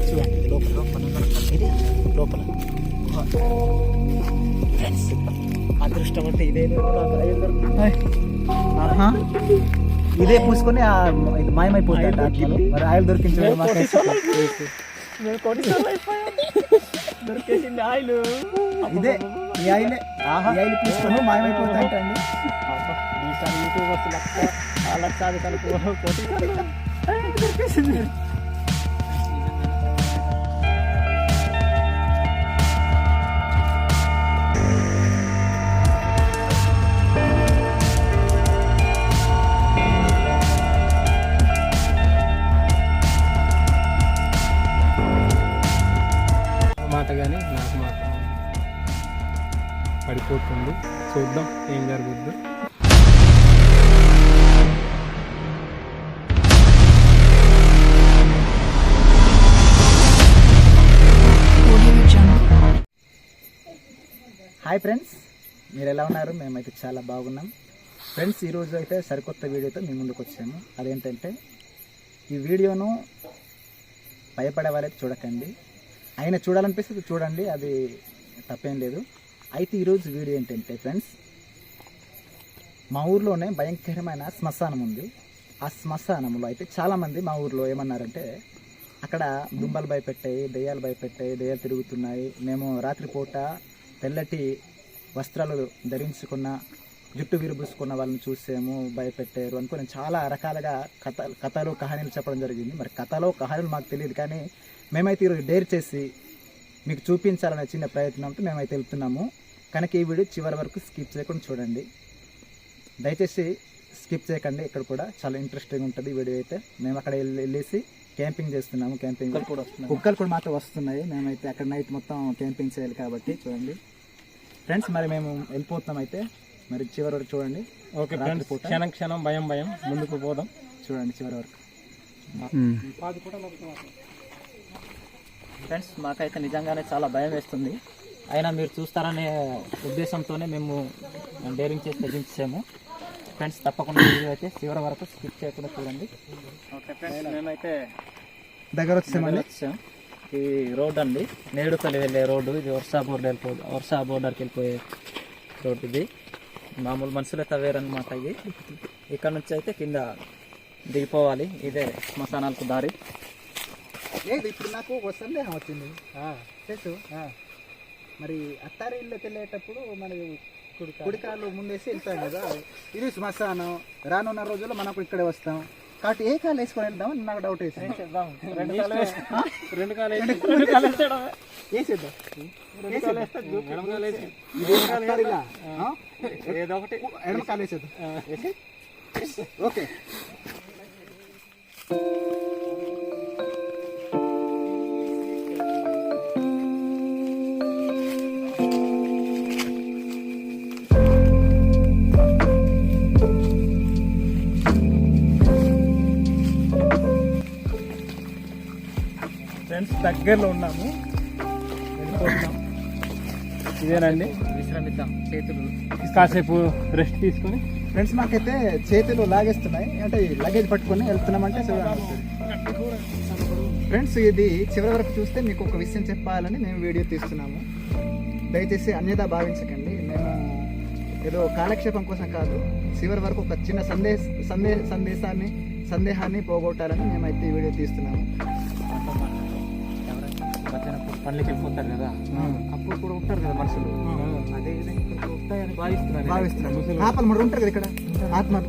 చూడండి లోపల ఇది లోపల ఫ్రెండ్స్ అదృష్టం అంటే ఇదే ఆహా. ఇదే పూసుకొని ఆత్మలు. మరి ఆయిల్ దొరికించడం మాకు. దొరికేసింది ఆయిల్. ఇదే ఈ ఆయిలే. ఆహా. ఆయిల్ పూసుకొని యూట్యూబర్స్ లక్ష లక్ష కోటి దొరికేసింది. కానీ నాకు మాత్రం పడిపోతుంది. చూద్దాం ఏం జరుగుద్దు. హాయ్ ఫ్రెండ్స్ మీరు ఎలా ఉన్నారు? మేమైతే చాలా బాగున్నాం. ఫ్రెండ్స్ ఈరోజు అయితే సరికొత్త వీడియోతో మీ ముందుకు వచ్చాము. అదేంటంటే ఈ వీడియోను భయపడే వాళ్ళైతే చూడకండి. అయినా చూడాలనిపిస్తే చూడండి అది తప్పేం లేదు. అయితే ఈరోజు వీడియో ఏంటంటే ఫ్రెండ్స్ మా ఊర్లోనే భయంకరమైన శ్మశానం ఉంది. ఆ శ్మశానంలో అయితే చాలామంది మా ఊర్లో ఏమన్నారంటే అక్కడ దుంబలు భయపెట్టాయి దెయ్యాలు భయపెట్టాయి దెయ్యాలు తిరుగుతున్నాయి. మేము రాత్రిపూట తెల్లటి వస్త్రాలు ధరించుకున్న జుట్టు విరుబుసుకున్న వాళ్ళని చూసాము భయపెట్టారు అనుకుని చాలా రకాలుగా కథ కథలు కహానీలు చెప్పడం జరిగింది. మరి కథలో కహానీలు మాకు తెలియదు కానీ మేమైతే ఈరోజు డేర్ చేసి మీకు చూపించాలనే చిన్న ప్రయత్నంతో మేమైతే వెళ్తున్నాము. కనుక ఈ వీడియో చివరి వరకు స్కిప్ చేయకుండా చూడండి. దయచేసి స్కిప్ చేయకండి ఇక్కడ కూడా చాలా ఇంట్రెస్టింగ్ ఉంటుంది ఈ వీడియో అయితే. మేము అక్కడ వెళ్ళి- వెళ్ళేసి క్యాంపింగ్ చేస్తున్నాము క్యాంపింగ్. కూడా వస్తున్నాయి. కుక్కలు కూడా మాతో వస్తున్నాయి. మేమైతే అక్కడ నైట్ మొత్తం క్యాంపింగ్ చేయాలి కాబట్టి చూడండి. ఫ్రెండ్స్ మరి మేము వెళ్ళిపోతున్నాం అయితే. మరి చివరి వరకు చూడండి. Okay friends. క్షణం క్షణం భయం భయం. ముందుకు పోదాం. చూడండి చివరి వరకు. ఫ్రెండ్స్ మాకైతే నిజంగానే చాలా భయం వేస్తుంది. అయినా మీరు చూస్తారనే ఉద్దేశంతోనే మేము డేరింగ్ చేసి తెగించాము ఫ్రెండ్స్ తప్పకుండా వీడియో అయితే చివరి వరకు స్కిప్ చేయకుండా చూడండి. ఓకే ఫ్రెండ్స్ మేమైతే దగ్గర వచ్చామండి వచ్చాం. ఈ రోడ్ అండి. నేడుపల్లి వెళ్ళే రోడ్డు. ఇది వర్షా బోర్డర్ వెళ్ళిపో వర్షా బోర్డర్కి వెళ్ళిపోయే రోడ్ ఇది. మామూలు మనుషులే తవ్వేరనమాట ఇది ఇక్కడ నుంచి అయితే కింద దిగిపోవాలి. ఇదే శ్మశానాలకు దారి. ఏది ఇప్పుడు నాకు ఒక సందేహం వచ్చింది. తెలుసు? మరి అత్తారి ఇల్లుకి వెళ్ళేటప్పుడు మరి కుడికాలు. ముందేసి వెళ్తాం కదా. ఇది శ్మశానం. రానున్న రోజుల్లో మనం ఇక్కడే వస్తాం. కాబట్టి ఏ కాలు వేసుకొని వెళ్దాం అని నాకు డౌట్ వేసింది. రెండు కాలు వేసి- రెండు కాలు వేసి- రెండు ఫ్రెండ్స్ దగ్గరలో ఉన్నాము. వెళ్ళిపోతున్నాం. ఇదేనండి. విశ్రమిద్దాం. చేతులు. కాసేపు రెస్ట్ తీసుకొని. ఫ్రెండ్స్ మాకైతే చేతులు లాగేస్తున్నాయి. అంటే లగేజ్ పట్టుకొని వెళ్తున్నామంటే ఫ్రెండ్స్ ఇది చివరి వరకు చూస్తే మీకు ఒక విషయం చెప్పాలని మేము వీడియో తీస్తున్నాము. దయచేసి అన్యదా భావించకండి. మేము ఏదో కాలక్షేపం కోసం కాదు చివరి వరకు ఒక చిన్న సందేశ సందే సందేశాన్ని సందేహాన్ని పోగొట్టాలని మేమైతే ఈ వీడియో తీస్తున్నాము. పనులకి వెళ్ళిపోతారు కదా. అప్పుడు కూడా ఉంటారు కదా మనుషులు. అదే విధంగా ఇక్కడ ఉంటాయని భావిస్తున్నారు. భావిస్తున్నాము ఆపలు మరి ఉంటారు కదా ఇక్కడ ఆత్మలు.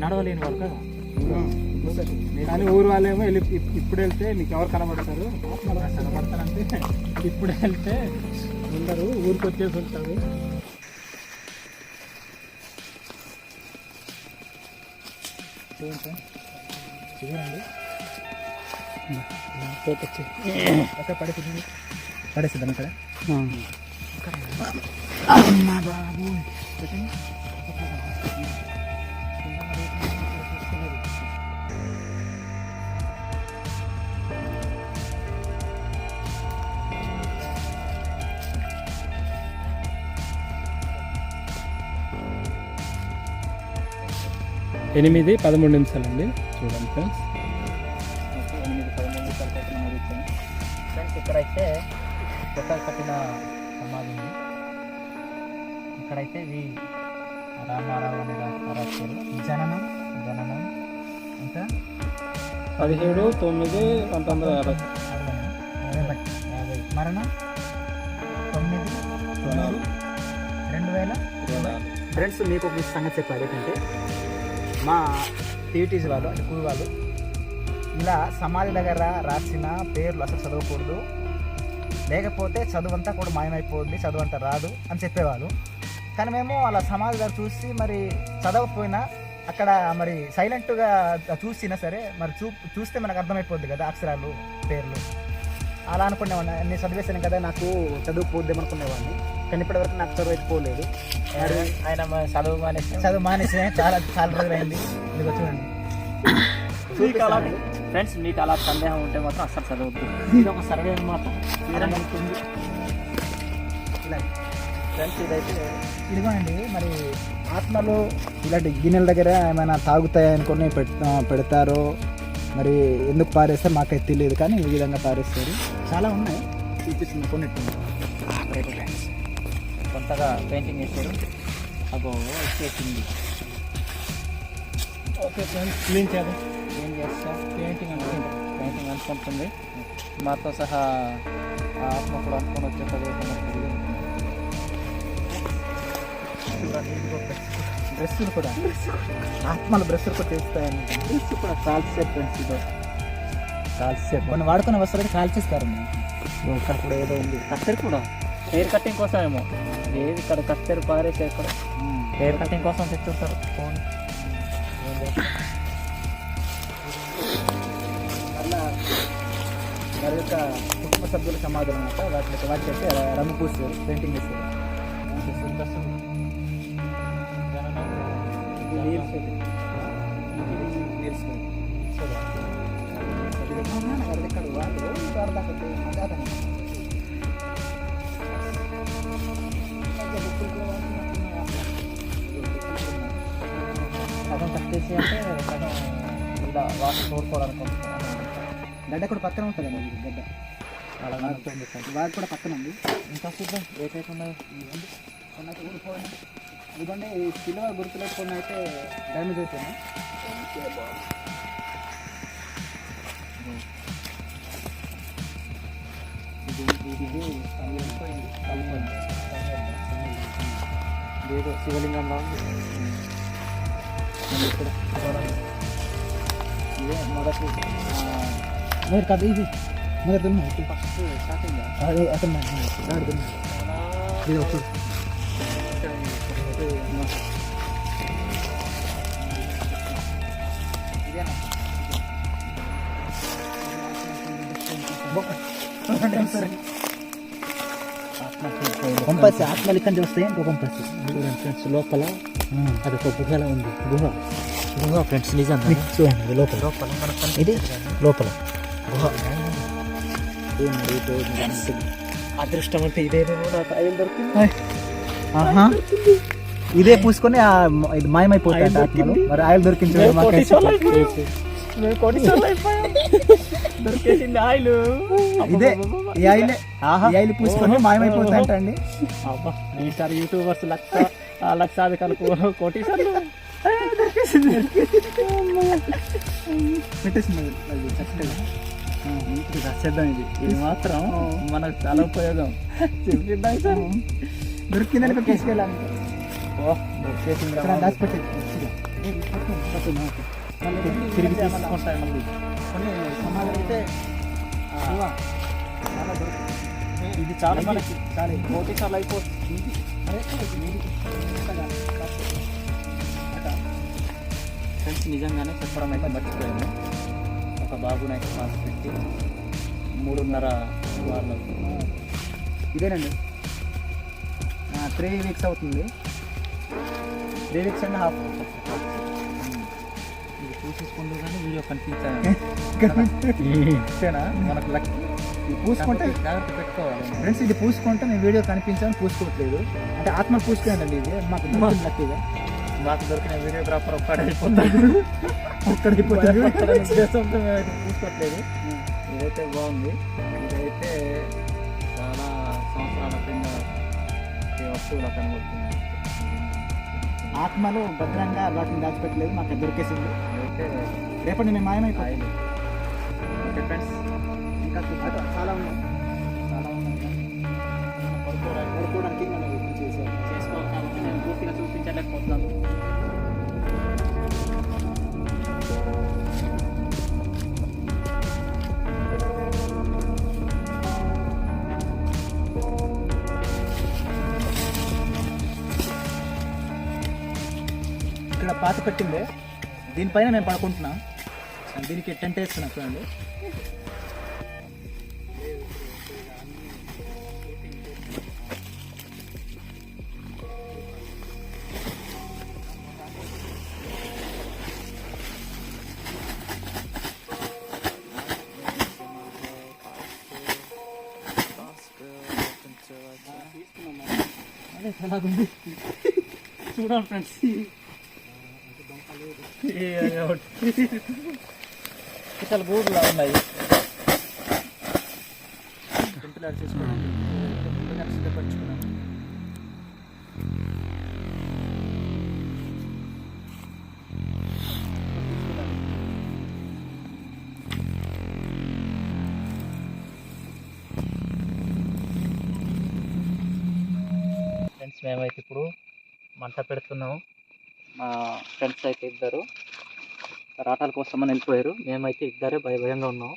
నడవలేని వాళ్ళు కదా. కానీ ఊరు వాళ్ళేమో వెళ్ళి ఇప్- ఇప్పుడు వెళ్తే మీకు ఎవరు కనబడతారు? కనబడతారంటే ఇప్పుడు వెళ్తే ఉండరు. ఊరికి వచ్చేసి ఉంటారు. చూడండి. ఫోటో అక్కడ పడిపోతుంది పడేసిద్దాం ఎనిమిది పదమూడు నిమిషాలండి. చూడండి ఫ్రెండ్స్. ఇక్కడైతే కొత్తగా కట్టిన సమాధి ఉంది. ఇక్కడైతే వి రామారావు అని రా- రాశారు జననం జననం ఇంకా పదిహేడు తొమ్మిది పంతొమ్మిది వందల యాభై. యాభై. యాభై. మరణం? తొమ్మిది తొమ్మిది రెండు వేల ఫ్రెండ్స్ మీకు ఒక సంగతి చెప్పాలి ఏంటంటే మా టీటీసీ వాళ్ళు అంటే కూలి వాళ్ళు ఇలా సమాధి దగ్గర రాసిన పేర్లు అసలు చదవకూడదు. లేకపోతే చదువు అంతా కూడా మాయమైపోతుంది చదువు అంతా రాదు అని చెప్పేవాళ్ళు. కానీ మేము అలా సమాధి దగ్గర చూసి మరి చదవకపోయినా అక్కడ మరి సైలెంట్గా చూసినా సరే మరి చూ చూస్తే మనకు అర్థమైపోద్ది కదా అక్షరాలు పేర్లు. అలా అనుకునేవాడిని. నేను చదివేశాను కదా నాకు చదువు పోద్దాం అనుకునేవాడిని. కానీ ఇప్పటివరకు నాకు చదువు అయితే పోలేదు మరి ఆయన చదువు మానేసి చదువు మానేసి చాలా చాలా రోజులు అయింది ఇదిగో చూడండి. మీకు అలా ఫ్రెండ్స్ మీకు అలా సందేహం ఉంటే మాత్రం అస్సలు చదవద్దు. ఇది ఒక సర్వే అనమాట ఇలా. ఫ్రెండ్స్ ఇదైతే ఇదిగోండి మరి ఆత్మలు ఇలాంటి గిన్నెల దగ్గర ఏమైనా తాగుతాయి అనుకుని పెడతారో మరి ఎందుకు పారేస్తారు మాకైతే తెలియదు కానీ ఈ విధంగా పారేస్తారు. చాలా ఉన్నాయి. చూపిస్తుంది కొన్నిటి కొత్తగా పెయింటింగ్ వేసారు అగో వచ్చేసింది. ఓకే ఫ్రెండ్స్ క్లీన్ చేద్దాం. పెయింటింగ్ అంటే పెయింటింగ్ అనుకుంటుంది మాతో సహా ఆత్మ కూడా అనుకుని వచ్చేస్తుంది డ్రెస్సులు కూడా. ఆత్మలు డ్రెస్సులు కూడా తీస్తాయని డ్రెస్ కూడా కాల్సే ఫ్రెండ్స్ ఇదో. కాల్సే కొన్ని వాడుకునే వస్తువులకి కాల్చేస్తారు ఇక్కడ కూడా ఏదో ఉంది. కత్తెర కూడా. హెయిర్ కటింగ్ కోసం ఏమో ఏది ఇక్కడ కత్తెర పారేసి ఇక్కడ హెయిర్ కటింగ్ కోసం తెచ్చుంటారు ఫోన్ వారి యొక్క కుటుంబ సభ్యుల సమాధులు అనమాట వాటికి వాటి చెప్పి రంగు పూస్తారు పెయింటింగ్ వేస్తారు సగం కట్టేసి అంటే సగం ఇలా వాటర్ తోడుకోవడానికి గడ్డ కూడా పక్కన ఉంటుందండి ఇది గడ్డ అలా వాటి కూడా పక్కన ఉంది ఇంకా చూద్దాం ఏకైతే ఉన్నాయో అయితే ఊడిపోయినాయి ఇదిగోండి ఈ సిల్వ అయితే డ్యామేజ్ ఏదో శివలింగంలో ఉంది ఇది ఇక్కడ చూడండి. ఇదే మొదటి మరి కదా ఇది మొదటి ఉంది ఫస్ట్ స్టార్టింగ్ అదే అతను ఆడుతుంది ఇది ఒకటి పంపసి ఆత్మలు ఇక్కడి నుంచి వస్తాయి ఇంకో పంపసి ఫ్రెండ్స్ లోపల అది ఒక గుహలో ఉంది గుహ గుహ ఫ్రెండ్స్ నిజంగా మీకు చూడండి ఇది లోపల లోపల మనకు ఇది లోపల గుహ అదృష్టం అంటే నాకు ఐదు దొరికింది ఆహా. ఇదే పూసుకొని ఇది మాయమైపోతాయి ఆత్మలు. మరి ఆయిల్ దొరికింది. దొరికేసింది ఆయిల్. ఇదే ఈ ఆయిల్. ఈ ఆయిల్ పూసుకొని మాయమైపోతాయి అండి. ఈసారి యూట్యూబర్స్ లక్ష లక్షాధికారులు దొరికేసింది పెట్టేసింది ఇది ఇది. మాత్రం మనకు చాలా ఉపయోగం. చెప్పిందా సార్. దొరికిందని తీసుకెళ్ళాలి. ఓ దొరికేసింది తిరిగి మళ్ళీ కొన్ని సమాధానం అయితే చాలా ఇది చాలా మనకి చాలా కోటీశ్వర్లు అయిపోతుంది. ఫ్రెండ్స్ నిజంగానే చెప్పడం అయితే మర్చిపోయాను. ఒక బాబునైతే పాస్ పెట్టి మూడున్నర వాళ్ళకు ఇదేనండి. త్రీ వీక్స్ అవుతుంది. త్రీ వీక్స్ అండ్ హాఫ్ ఇది చూసేసుకుంటూ కానీ వీడియో కనిపించాను మనకు లక్ పూసుకుంటే జాగ్రత్త పెట్టుకోవాలి. ఫ్రెండ్స్ ఇది పూసుకుంటే మీ వీడియో కనిపించాలని పూసుకోవట్లేదు. అంటే ఆత్మ పూసుకోండి ఇది. మాకు లక్కీగా మాకు దొరికిన వీడియోగ్రాఫర్ ఒక్కడైపోతాడు ఒక్కడైపోతాడు ఉద్దేశంతో అయితే ఇదైతే బాగుంది. ఇదైతే చాలా సంవత్సరాల కింద ఈ వస్తువులు కనబడుతుంది. ఆత్మలు భద్రంగా వాటిని దాచిపెట్టలేదు మాకు దొరికేసింది. అయితే రేపటి నేను మాయమైపోయాయి ఓకే ఫ్రెండ్స్ ఇంకా చాలా ఉన్నాయి. చాలా ఉన్నాయి. పడుకోవడానికి పడుకోవడానికి మనం చూపించేసాం చేసుకోవడానికి నేను చూపించలేకపోతున్నాను. ఇక్కడ పెట్టిందే దీనిపైన మేము పడుకుంటున్నాం. దీనికి టెంట్ వేస్తున్నాం చూడండి. అదే ఎలాగుంది చూడండి ఫ్రెండ్స్. ఇతల గూడులా ఉన్నాయి. టెంపుల్ సిద్ధపరచుకున్నాం ఫ్రెండ్స్ మేమైతే ఇప్పుడు మంట పెడుతున్నాము మా ఫ్రెండ్స్ అయితే ఇద్దరు. రాటాల కోసం అని వెళ్ళిపోయారు. మేమైతే ఇద్దరే భయ భయంగా ఉన్నాం.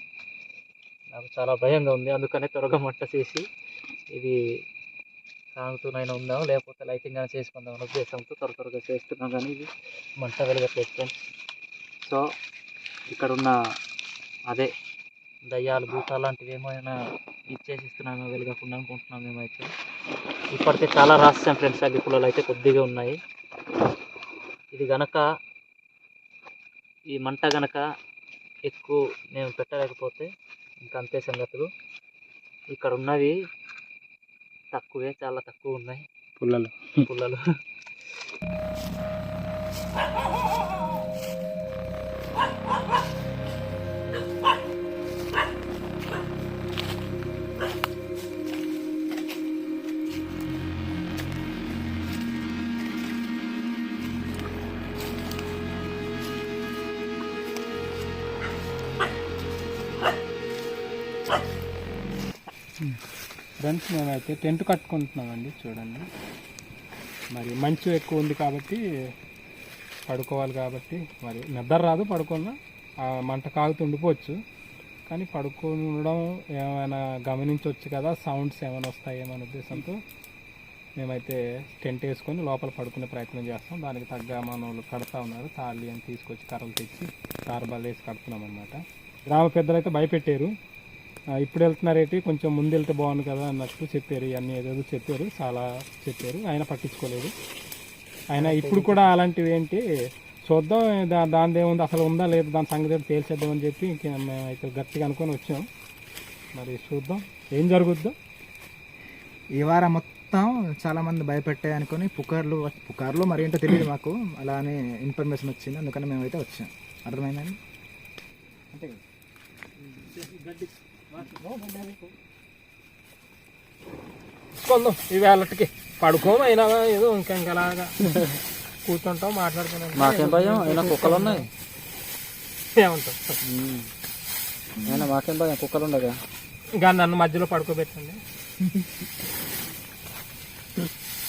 నాకు చాలా భయంగా ఉంది. అందుకనే త్వరగా మంట చేసి ఇది కాగుతూనైనా ఉందాం లేకపోతే లైటింగ్ అయినా చేసుకుందాం అనే ఉద్దేశంతో త్వర త్వరగా చేస్తున్నాం కానీ ఇది మంట వెలగట్లేదు ఫ్రెండ్స్. సో ఇక్కడ ఉన్న అదే దయ్యాలు భూతాలు లాంటివి ఏమైనా ఇచ్చేసి ఇస్తున్నామో వెలగకుండా అనుకుంటున్నాం మేమైతే. ఇప్పటికే చాలా రాసాం ఫ్రెండ్స్. అగ్గి పుల్లలు అయితే కొద్దిగా ఉన్నాయి. ఇది గనక ఈ మంట గనక ఎక్కువ మేము పెట్టలేకపోతే ఇంకా అంతే సంగతులు. ఇక్కడ ఉన్నవి తక్కువే చాలా తక్కువ ఉన్నాయి. పుల్లలు. పుల్లలు. ఫ్రెండ్స్ మేమైతే టెంట్ కట్టుకుంటున్నామండి చూడండి. మరి మంచు ఎక్కువ ఉంది కాబట్టి పడుకోవాలి కాబట్టి మరి నిద్ర రాదు పడుకున్నా మంట కాగుతూ ఉండిపోవచ్చు. కానీ పడుకొని ఉండడం ఏమైనా గమనించవచ్చు కదా సౌండ్స్ ఏమైనా వస్తాయేమో ఉద్దేశంతో మేమైతే టెంట్ వేసుకొని లోపల పడుకునే ప్రయత్నం చేస్తాం. దానికి తగ్గ మన వాళ్ళు కడతా ఉన్నారు. తాళి అని తీసుకొచ్చి కర్రలు తెచ్చి కార్బాల్ వేసి కడుతున్నాం అనమాట గ్రామ పెద్దలు అయితే భయపెట్టారు. ఇప్పుడు వెళ్తున్నారేంటి? కొంచెం ముందు వెళ్తే బాగుంది కదా అన్నట్టు చెప్పారు. ఇవన్నీ ఏదేదో చెప్పారు. చాలా చెప్పారు. ఆయన పట్టించుకోలేదు. ఆయన ఇప్పుడు కూడా అలాంటివి ఏంటి? చూద్దాం. దా దాని ఏముంది అసలు ఉందా లేదా? దాని సంగతి ఏంటో తేల్చేద్దామని చెప్పి ఇంక మేము అయితే గట్టిగా అనుకొని వచ్చాం. మరి చూద్దాం. ఏం జరుగుద్దో? ఈ వారం మొత్తం చాలా మంది భయపెట్టాయి అనుకొని పుకార్లు పుకార్లు మరి ఏంటో తెలియదు మాకు. అలానే ఇన్ఫర్మేషన్ వచ్చింది. అందుకని మేమైతే వచ్చాం. అర్థమైందండి? అంటే కొందాం. ఈ వేళటికి పడుకోమైనా ఏదో ఇంకా ఇంకలాగా కూర్చుంటాం మాట్లాడుకున్నాం మాకేం భయం? అయినా కుక్కలు ఉన్నాయి ఏమంటాం అయినా మాకేం భయం? కుక్కలు ఉండగా ఇంకా నన్ను మధ్యలో పడుకోబెట్టండి.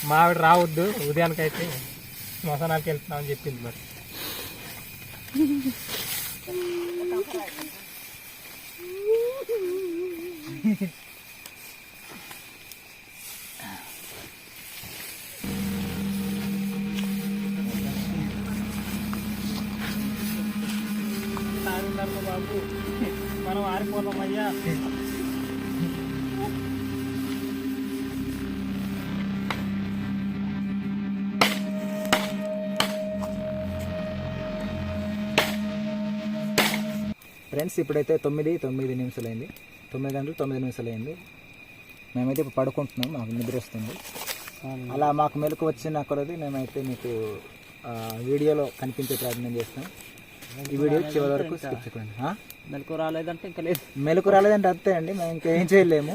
మావిడ రావద్దు ఉదయానికైతే శ్మశానానికి వెళ్తున్నామని చెప్పింది మరి. బాబు మనం ఆరిపోదామయ్యా ఫ్రెండ్స్ ఇప్పుడైతే తొమ్మిది తొమ్మిది నిమిషాలు అయింది తొమ్మిది గంటలు తొమ్మిది నిమిషాలు అయింది. మేమైతే ఇప్పుడు పడుకుంటున్నాం మాకు నిద్ర వస్తుంది. అలా మాకు మెలకు వచ్చిన కొలది మేమైతే మీకు వీడియోలో కనిపించే ప్రయత్నం చేస్తాం. ఈ వీడియో చివరి వరకు స్కిప్ చేయకండి? మెలకు రాలేదంటే ఇంకా లేదు. మెలకు రాలేదంటే అంతే అండి మేము ఇంకేం చేయలేము.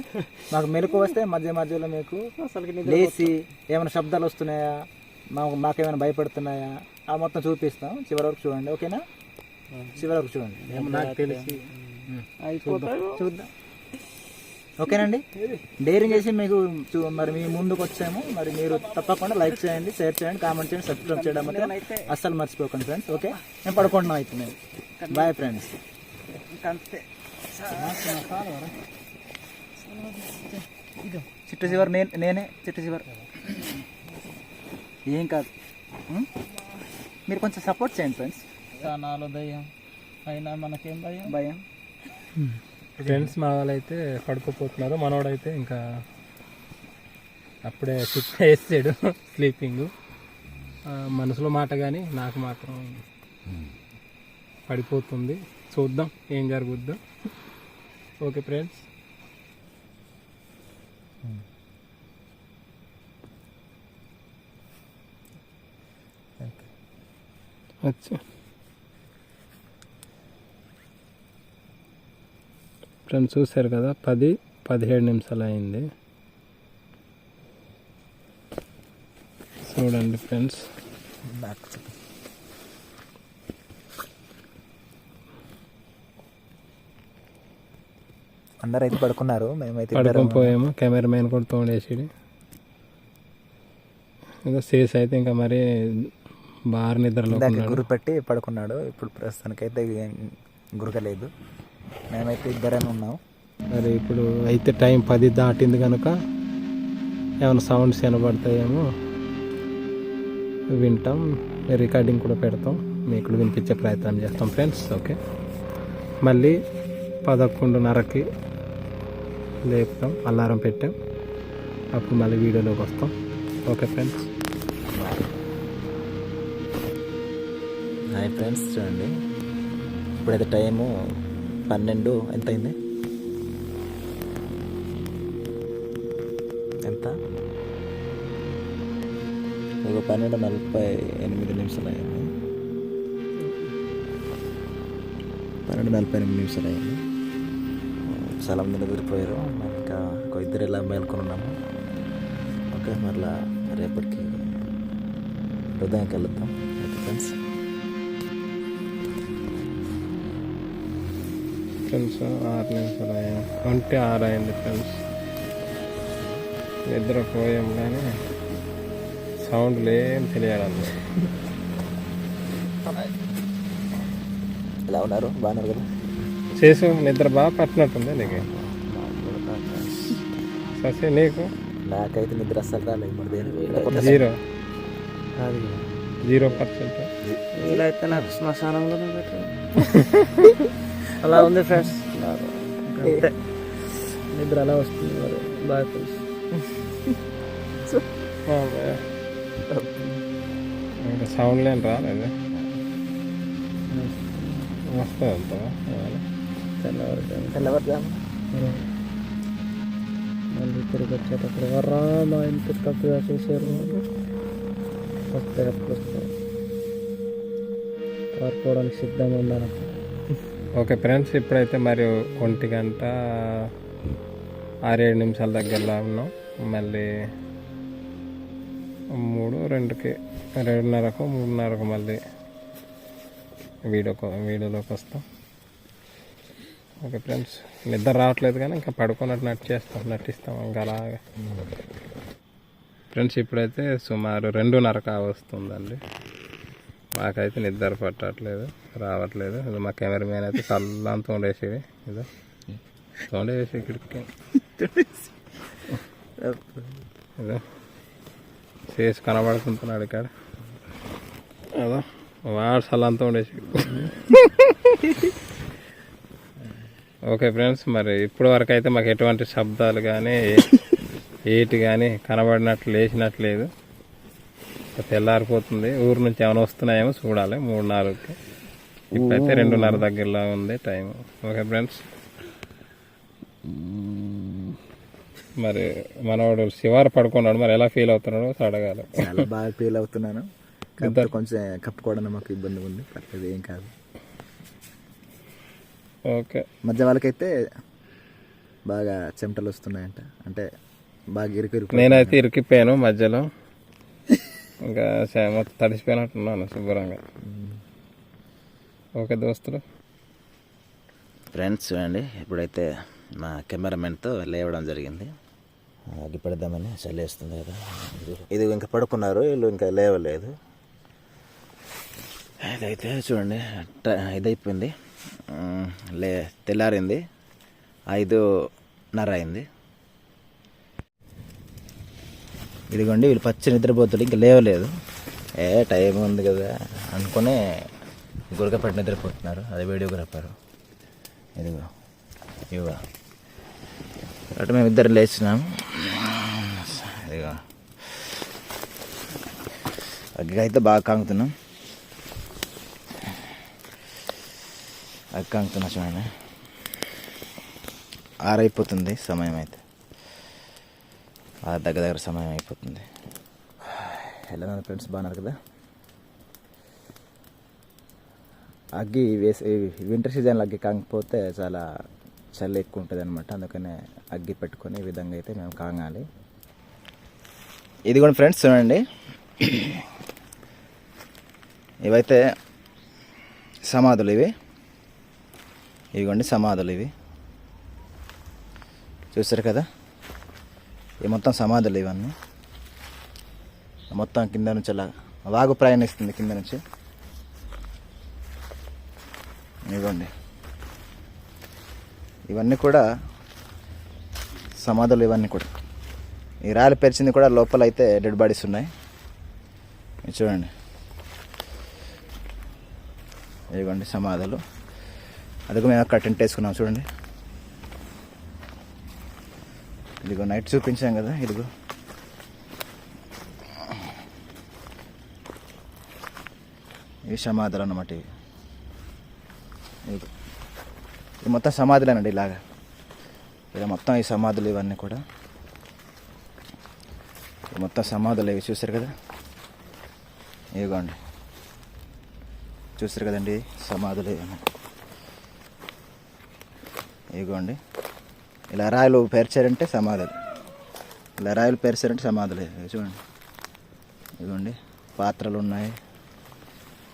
మాకు మెలకు వస్తే మధ్య మధ్యలో మీకు లేచి ఏమైనా శబ్దాలు వస్తున్నాయా? మాకు మాకేమైనా భయపడుతున్నాయా? ఆ మొత్తం చూపిస్తాం. చివరి వరకు చూడండి ఓకేనా? చివరి వరకు చూడండి. నాకు తెలిసి చూద్దాం. ఓకేనండి? డైరింగ్ చేసి మీకు చూ- మరి మీ ముందుకు వచ్చాము మరి మీరు తప్పకుండా లైక్ చేయండి షేర్ చేయండి కామెంట్ చేయండి సబ్స్క్రైబ్ చేయడం అయితే అస్సలు మర్చిపోకండి ఫ్రెండ్స్. ఓకే? మేము పడుకుంటున్నాం అయితే మేము బాయ్ ఫ్రెండ్స్ చిట్టు చివరి నేను నేనే చిట్టు చివరి ఏం కాదు? మీరు కొంచెం సపోర్ట్ చేయండి ఫ్రెండ్స్ నాలో దయ్యం అయినా మనకేం భయం? భయం. ఫ్రెండ్స్ మా వాళ్ళైతే పడుకోపోతున్నారు. మనోడైతే ఇంకా అప్పుడే షిఫ్ట్ వేసాడు స్లీపింగ్ మనసులో మాట కానీ నాకు మాత్రం పడిపోతుంది. చూద్దాం ఏం జరుగుద్దో. ఓకే ఫ్రెండ్స్ అచ్చా. ఫ్రెండ్స్ చూశారు కదా పది పదిహేడు నిమిషాలు అయింది. చూడండి ఫ్రెండ్స్. అందరు అయితే పడుకున్నారు మేమైతే పడుకొని పోయాము కెమెరామెన్ కూడా తోడేసి ఇంకా సేస్ అయితే ఇంకా మరి బాగా నిద్రలో గురు పెట్టి పడుకున్నాడు ఇప్పుడు ప్రస్తుతానికైతే గురకలేదు. మేమైతే ఇద్దరని ఉన్నాం. మరి ఇప్పుడు అయితే టైం పది దాటింది కనుక ఏమైనా సౌండ్స్ వినబడతాయేమో వింటాం. రికార్డింగ్ కూడా పెడతాం. మీకు వినిపించే ప్రయత్నం చేస్తాం ఫ్రెండ్స్. ఓకే. మళ్ళీ పదకొండున్నరకి లేపుతాం. అలారం పెట్టాం. అప్పుడు మళ్ళీ వీడియోలోకి వస్తాం. Okay friends. హాయ్ ఫ్రెండ్స్ చూడండి. ఇప్పుడైతే టైము పన్నెండు ఎంత అయింది ఎంత? ఒక పన్నెండు నలభై ఎనిమిది నిమిషాలు అయింది పన్నెండు నలభై ఎనిమిది నిమిషాలు అయింది చాలా మంది నిద్రపోయారు. ఇంకా ఒక ఇద్దరు ఇలా మేల్కొని ఉన్నాము ఓకే మరలా రేపటికి హృదయంకి వెళ్తాం ఓకే ఫ్రెండ్స్ ఫ్రెండ్స్ ఆరు నిమిషాలు అయ్యాయి ఒంటి ఆరు అయింది ఫ్రెండ్స్ నిద్రపోయాం కానీ సౌండ్లు ఏం తెలియడం ఎలా ఉన్నారు? బాగున్నారు కదా? చేసు నిద్ర బాగా పట్టినట్టుంది నీకు? ససే నీకు? నాకైతే నిద్ర అస్సలు రాలేదు జీరో. Zero percent. వీలైతే నాకు శ్మశానంలోనే పెట్టారు అలా ఉంది ఫ్రెండ్స్. నాకు అంతే. నిద్ర అలా వస్తుంది మరి. బాగా తెలుసు. ఇంకా సౌండ్ లేని రాలేదు. వస్తుంది అంత. తెల్లవారు తెల్లవారుజాము. మళ్ళీ తిరిగి వచ్చేటప్పుడు వర్రా మా ఇంటి తప్పుగా చేశారు. వస్తే అప్పుడు వస్తాయి పారిపోవడానికి సిద్ధంగా ఉన్నాను ఓకే ఫ్రెండ్స్ ఇప్పుడైతే మరి ఒంటి గంట ఆరేడు నిమిషాల దగ్గరలో ఉన్నాం. మళ్ళీ మూడు రెండుకి రెండున్నరకు మూడున్నరకు మళ్ళీ వీడియో వీడియోలోకి వస్తాం. ఓకే ఫ్రెండ్స్ నిద్ర రావట్లేదు కానీ ఇంకా పడుకున్నట్టు నటిచేస్తాం నటిస్తాం ఇంకా అలాగే. ఫ్రెండ్స్ ఇప్పుడైతే సుమారు రెండున్నర కావస్తుందండి మాకైతే నిద్ర పట్టట్లేదు. రావట్లేదు. ఇది మా కెమెరామెన్ అయితే చల్లని తోడేసేవి ఇదో. తోండేసి ఇక్కడికి. ఇదో. చేసి కనబడుతుంటున్నాడు ఇక్కడ. అదో. వాడు చల్లని తోండేసి ఓకే ఫ్రెండ్స్ మరి ఇప్పటి వరకు అయితే మాకు ఎటువంటి శబ్దాలు కానీ ఏటి కానీ కనబడినట్లు లేచినట్లేదు. తెల్లారిపోతుంది. ఊరు నుంచి ఏమైనా వస్తున్నాయేమో చూడాలి. మూడు నాలుగుకి. ఇప్పుడైతే రెండున్నర దగ్గరలో ఉంది టైం. Okay friends. మరి మనవాడు శివారు పడుకున్నాడు. మరి ఎలా ఫీల్ అవుతున్నాడో అడగాలి. చాలా బాగా ఫీల్ అవుతున్నాను. కాకపోతే కొంచెం కప్పుకోవడం మాకు ఇబ్బంది ఉంది. పర్లేదు ఏం కాదు. ఓకే. మధ్య వాళ్ళకైతే బాగా చెమటలు వస్తున్నాయంట. అంటే బాగా ఇరుకు ఇరుకు నేనైతే ఇరికిపోయాను మధ్యలో. ఇంకా మొత్తం తడిసిపోయినట్టున్నాను శుభ్రంగా. ఓకే దోస్తులు. ఫ్రెండ్స్ చూడండి ఇప్పుడైతే మా కెమెరామెన్తో లేవడం జరిగింది. అగ్గి పెడదామని చల్లేస్తుంది కదా. ఇది ఇంకా పడుకున్నారు వీళ్ళు ఇంకా లేవలేదు. ఇదైతే చూడండి ట- ఇదైపోయింది. లే తెల్లారింది. ఐదున్నర అయింది. ఇదిగోండి వీళ్ళు పచ్చి నిద్రపోతులు ఇంకా లేవలేదు. ఏ టైం ఉంది కదా అనుకుని గురకపట్టి నిద్రపోతున్నారు అదే వీడియోగ్రాఫర్ ఇదిగో ఇదిగో అటు మేము ఇద్దరు లేచినాం. ఇదిగో. అగ్గి అయితే బాగా కాంగుతున్నాం. అగ్గి కాంగుతున్నా చూడండి. ఆరైపోతుంది సమయం అయితే. ఆ దగ్గర దగ్గర సమయం అయిపోతుంది. ఎలా ఫ్రెండ్స్ బాగున్నారు కదా? అగ్గి వేసి వింటర్ సీజన్లో అగ్గి కాకపోతే చాలా చలి ఎక్కువ ఉంటుంది అనమాట అందుకనే అగ్గి పెట్టుకొని ఈ విధంగా అయితే మేము కాగాలి. ఇది కూడా ఫ్రెండ్స్ చూడండి. ఇవైతే సమాధులు ఇవి. ఇవిగోండి సమాధులు ఇవి. చూసారు కదా? ఈ మొత్తం సమాధులు ఇవన్నీ. మొత్తం కింద నుంచి అలా వాగు ప్రయాణిస్తుంది కింద నుంచి. ఇవ్వండి. ఇవన్నీ కూడా సమాధులు ఇవన్నీ కూడా. ఈ రాళ్ళు పెరిచింది కూడా లోపల అయితే డెడ్ బాడీస్ ఉన్నాయి. చూడండి. ఇదిగోండి సమాధులు. అదిగో మేము అక్కడ టెంట్ వేసుకున్నాం చూడండి. ఇదిగో నైట్ చూపించాం కదా ఇదిగో. ఈ సమాధులు అన్నమాట ఇవి. ఇది. ఇది మొత్తం సమాధులేనండి ఇలాగా. ఇలా మొత్తం ఈ సమాధులు ఇవన్నీ కూడా. మొత్తం సమాధులు ఇవి చూసారు కదా? ఇదిగోండి. చూసారు కదండి సమాధులు ఇవన్నీ. ఇదిగోండి. ఇలా రాయలు పేర్చారంటే సమాధులు. ఇలా రాయలు పేర్చారంటే సమాధులు చూడండి. ఇదిగోండి. పాత్రలు ఉన్నాయి.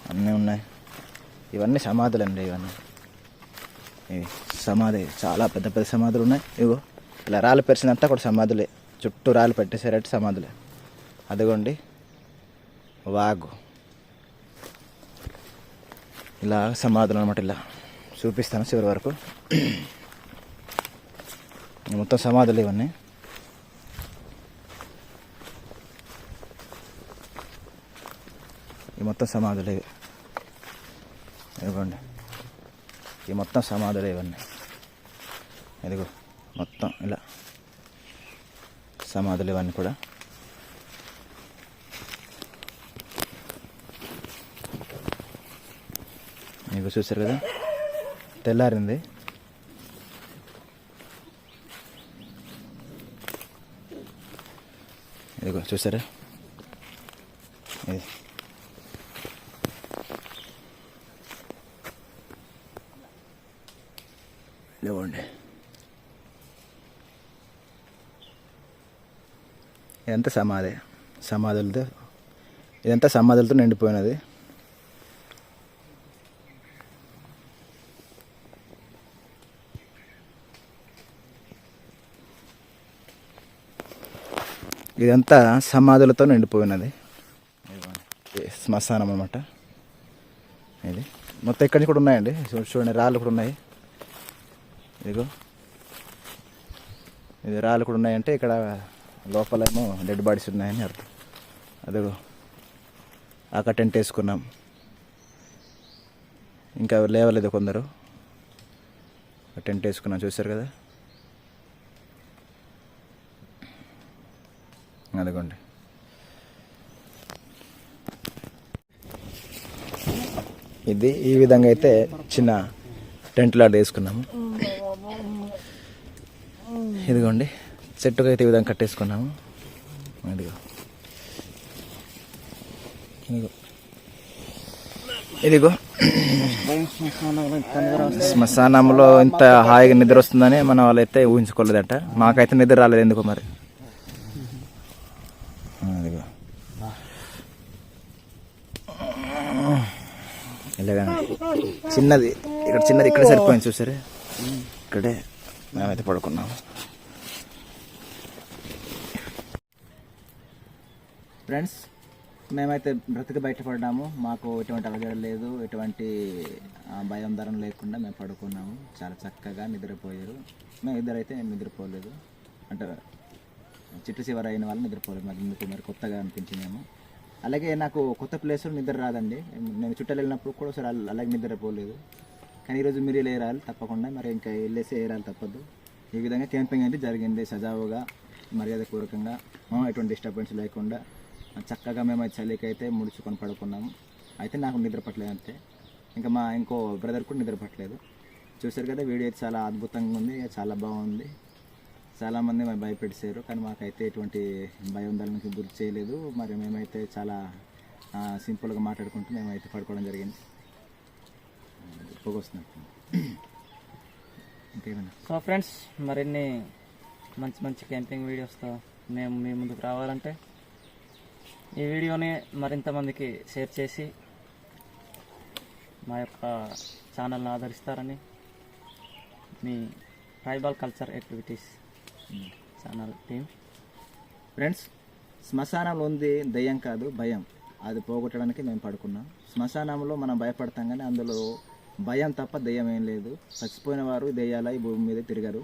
అన్నీ ఉన్నాయి. ఇవన్నీ సమాధులండి ఇవన్నీ. ఇవి సమాధి చాలా పెద్ద పెద్ద సమాధులు ఉన్నాయి. ఇగో ఇలా రాళ్ళు పెరిచినంతా కూడా సమాధులే. చుట్టూ రాళ్ళు పెట్టేసారంటే సమాధులే. అదిగోండి వాగు. ఇలా సమాధులు అనమాట ఇలా. చూపిస్తాను చివరి వరకు. మొత్తం సమాధులు ఇవన్నీ. ఈ మొత్తం సమాధులు ఇవి. ఇదిగోండి. ఈ మొత్తం సమాధులు ఇవన్నీ. ఇదిగో మొత్తం ఇలా సమాధులు ఇవన్నీ కూడా. మీకు చూసారు కదా? తెల్లారింది. ఇదిగో చూసారా ఇది ఇవ్వండి ఇదంతా సమాధి. సమాధులతో ఇదంతా సమాధులతో నిండిపోయినది. ఇదంతా సమాధులతో నిండిపోయినది. శ్మశానం అనమాట ఇది. మొత్తం ఇక్కడి నుంచి కూడా ఉన్నాయండి? చూడండి రాళ్ళు కూడా ఉన్నాయి. ఇదిగో. ఇది రాళ్ళు కూడా ఉన్నాయంటే ఇక్కడ లోపలేమో డెడ్ బాడీస్ ఉన్నాయని అర్థం. అదే అక్కడ టెంట్ వేసుకున్నాం ఇంకా లేవలేదు కొందరు. టెంట్ వేసుకున్నాం చూశారు కదా? అదిగోండి. ఇది ఈ విధంగా అయితే చిన్న టెంట్ లాడ్ వేసుకున్నాము ఇదిగోండి. చెట్టుకు అయితే ఈ విధంగా కట్టేసుకున్నాము. ఇదిగో. ఇదిగో. ఇదిగో. శ్మశానంలో ఇంత హాయిగా నిద్ర వస్తుందని మన వాళ్ళైతే ఊహించుకోలేదట. మాకైతే నిద్ర రాలేదు ఎందుకో మరి? ఇదిగో. ఇలాగా. చిన్నది. ఇక్కడ చిన్నది ఇక్కడ సరిపోయింది చూసారే? ఇక్కడే మేమైతే పడుకున్నాము. ఫ్రెండ్స్ మేమైతే బ్రతికి బయటపడ్డాము. మాకు ఎటువంటి అలజడ లేదు. ఎటువంటి భయం ధరం లేకుండా మేము పడుకున్నాము. చాలా చక్కగా నిద్రపోయారు. మేము ఇద్దరైతే నిద్రపోలేదు. అంటే చిట్టు చివరి అయిన వాళ్ళు నిద్రపోలేదు. మాకు ఎందుకు మరి కొత్తగా అనిపించిందేమో అలాగే నాకు కొత్త ప్లేస్లో నిద్ర రాదండి. నేను చుట్టాలు వెళ్ళినప్పుడు కూడా ఒకసారి అలాగే నిద్రపోలేదు. కానీ ఈరోజు మీరు ఇలా ఏరాలి తప్పకుండా మరి ఇంకా వెళ్ళేసి వేయరాలి తప్పదు. ఈ విధంగా క్యాంపింగ్ అయితే జరిగింది సజావుగా మర్యాదపూర్వకంగా. ఆ, ఎటువంటి డిస్టర్బెన్స్ లేకుండా చక్కగా మేము చలికైతే చలికి అయితే ముడుచుకొని పడుకున్నాము. అయితే నాకు నిద్ర పట్టలేదు అంతే. ఇంకా మా ఇంకో బ్రదర్ కూడా నిద్ర పట్టలేదు. చూసారు కదా వీడియో చాలా అద్భుతంగా ఉంది చాలా బాగుంది. చాలామంది మేము భయపెట్టారు కానీ మాకైతే ఎటువంటి భయోందరణకి గురి చేయలేదు. మరి మేమైతే చాలా సింపుల్గా మాట్లాడుకుంటూ మేమైతే పడుకోవడం జరిగింది. పొగొస్తున్నట్టు ఇంకేమైనా? సో ఫ్రెండ్స్ మరిన్ని మంచి మంచి క్యాంపింగ్ వీడియోస్తో మేము మీ ముందుకు రావాలంటే ఈ వీడియోని మరింత మందికి షేర్ చేసి మా యొక్క ఛానల్ని ఆదరిస్తారని మీ tribal culture activities channel team friends శ్మశానంలో ఉంది దయ్యం కాదు భయం. అది పోగొట్టడానికి మేము పడుకున్నాం. శ్మశానంలో మనం భయపడతాం కానీ అందులో భయం తప్ప దయ్యం ఏం లేదు. చచ్చిపోయిన వారు దయ్యాల ఈ భూమి మీద తిరగరు.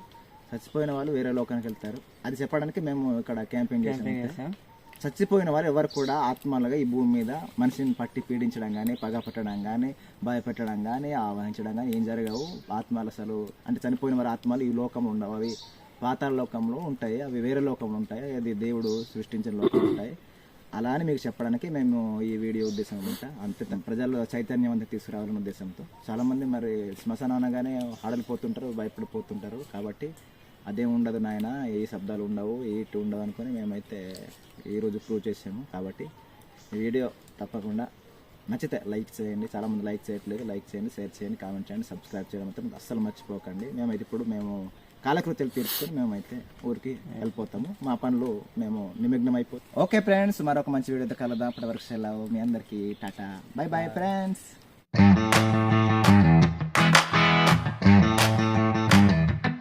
చచ్చిపోయిన వాళ్ళు వేరే లోకానికి వెళ్తారు. అది చెప్పడానికి మేము ఇక్కడ క్యాంపింగ్ చేసాం చచ్చిపోయిన వారు ఎవరు కూడా ఆత్మలుగా ఈ భూమి మీద మనిషిని పట్టి పీడించడం కానీ పగ పెట్టడం కానీ భయపెట్టడం కానీ ఆవహించడం కానీ ఏం జరగవు. ఆత్మలు అసలు అంటే చనిపోయిన వారి ఆత్మలు ఈ లోకంలో ఉండవు. అవి పాతాళ లోకంలో ఉంటాయి. అవి వేరే లోకంలో ఉంటాయి. అది దేవుడు సృష్టించిన లోకంలో ఉంటాయి. అలా అని మీకు చెప్పడానికి మేము ఈ వీడియో ఉద్దేశం ఉంటా అంతే ప్రజల్లో చైతన్యం అంతా తీసుకురావాలనే ఉద్దేశంతో. చాలామంది మరి శ్మశానం అనగానే హడలిపోతుంటారు భయపడిపోతుంటారు కాబట్టి అదేం ఉండదు నాయన ఏ శబ్దాలు ఉండవు ఏటి ఉండవు అనుకొని మేమైతే ఈరోజు ప్రూవ్ చేసాము. కాబట్టి ఈ వీడియో తప్పకుండా నచ్చితే లైక్ చేయండి. చాలామంది లైక్ చేయట్లేదు. లైక్ చేయండి షేర్ చేయండి కామెంట్ చేయండి సబ్స్క్రైబ్ చేయడం మాత్రం అస్సలు మర్చిపోకండి. మేమైతే ఇప్పుడు మేము కాలకృత్యాలు తీర్చుకొని మేమైతే ఊరికి వెళ్ళిపోతాము. మా పనులు మేము నిమగ్నం అయిపోతాం ఓకే ఫ్రెండ్స్ మరొక మంచి వీడియోతో కలదాం అప్పటి వరకు సెలవు. మీ అందరికీ టాటా. Bye bye friends.